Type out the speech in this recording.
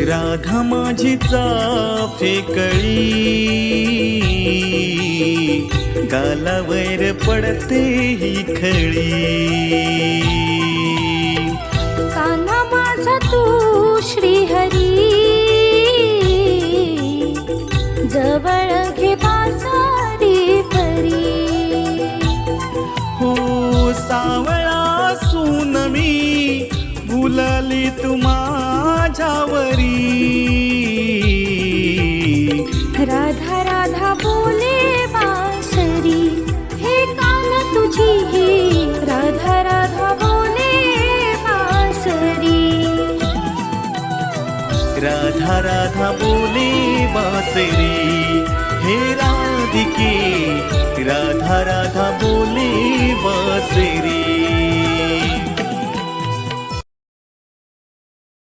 राधा माझी चाफे कळी. गालावर पडते ही खळी. काना माझा तू श्रीहरी. जवळ घे बाजारी परी. हो सावळा सून मी भुलली तू माझ्यावरी राधा राधा बोले बासरी हे कान तुझी ही। राधा राधा बोले बासरी। राधा राधा बोले बासरी हे राधिके। राधा राधा बोले बासरी।